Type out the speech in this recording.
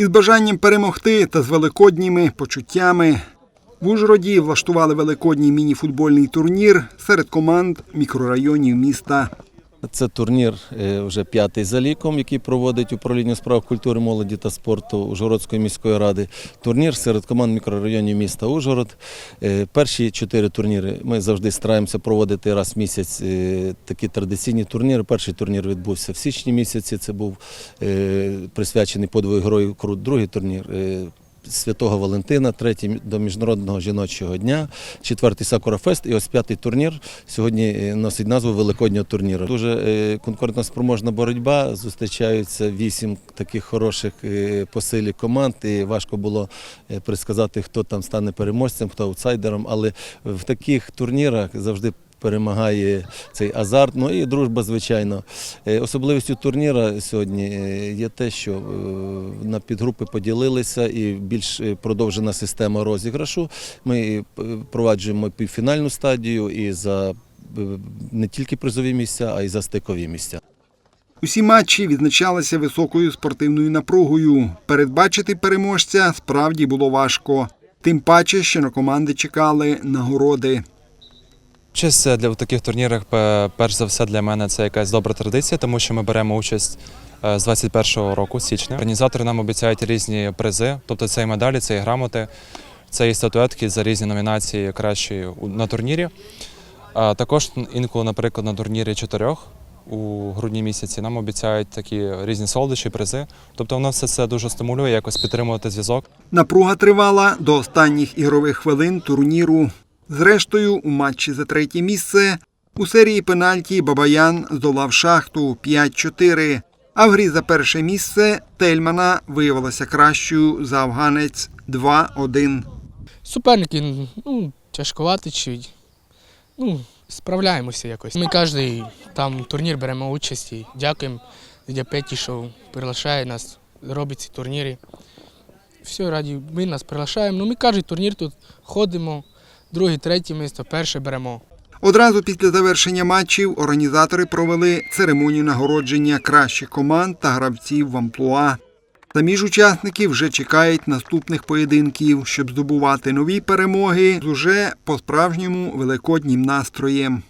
Із бажанням перемогти та з великодніми почуттями в Ужгороді влаштували великодній міні-футбольний турнір серед команд мікрорайонів міста. Це турнір е, вже п'ятий за ліком, який проводить управління справ культури, молоді та спорту Ужгородської міської ради. Турнір серед команд мікрорайонів міста Ужгород. Е, Перші чотири турніри ми завжди стараємося проводити раз в місяць е, такі традиційні турніри. Перший турнір відбувся в січні місяці. Це був присвячений подвигу героїв Крут. Другий турнір. Святого Валентина, третій до Міжнародного жіночого дня, четвертий Сакура Фест і ось п'ятий турнір сьогодні е, носить назву Великоднього турніру. Дуже е, конкурентно-спроможна боротьба. Зустрічаються вісім таких хороших е, по силі команд. І важко було предсказати, хто там стане переможцем, хто аутсайдером. Але в таких турнірах завжди перемагає цей азарт. Ну і дружба, звичайно. Е, Особливістю турніра сьогодні е, є те, що е, на підгрупи поділилися і більш продовжена система розіграшу. Ми впроваджуємо півфінальну стадію і за не тільки призові місця, а й за стикові місця. Усі матчі відзначалися високою спортивною напругою. Передбачити переможця справді було важко. Тим паче, що на команди чекали нагороди. Участь е, для в таких турнірах, перш за все, для мене це якась добра традиція, тому що ми беремо участь е, з 21-го року, січня. Організатори нам обіцяють різні призи, тобто це і медалі, це і грамоти, це і статуетки за різні номінації кращі на турнірі. А також інколи, наприклад, на турнірі чотирьох у грудні місяці нам обіцяють такі різні солодощі, призи. Тобто воно все це дуже стимулює якось підтримувати зв'язок. Напруга тривала до останніх ігрових хвилин турніру. Зрештою, у матчі за третє місце у серії пенальті Бабаян здолав шахту 5-4. А в грі за перше місце Тельмана виявилася кращою за афганець 2-1. Суперники, ну, тяжкувати чи. Ну, справляємося якось. Ми кожен там турнір беремо участь і дякуємо дядя Петі, що приглашає нас, робить ці турніри. Все, раді, ми нас приглашаємо. Ну, ми кожен турнір тут ходимо, друге, третє місто, перше беремо. Одразу після завершення матчів організатори провели церемонію нагородження кращих команд та гравців в амплуа. Самі ж учасники вже чекають наступних поєдинків, щоб здобувати нові перемоги з уже по-справжньому великоднім настроєм.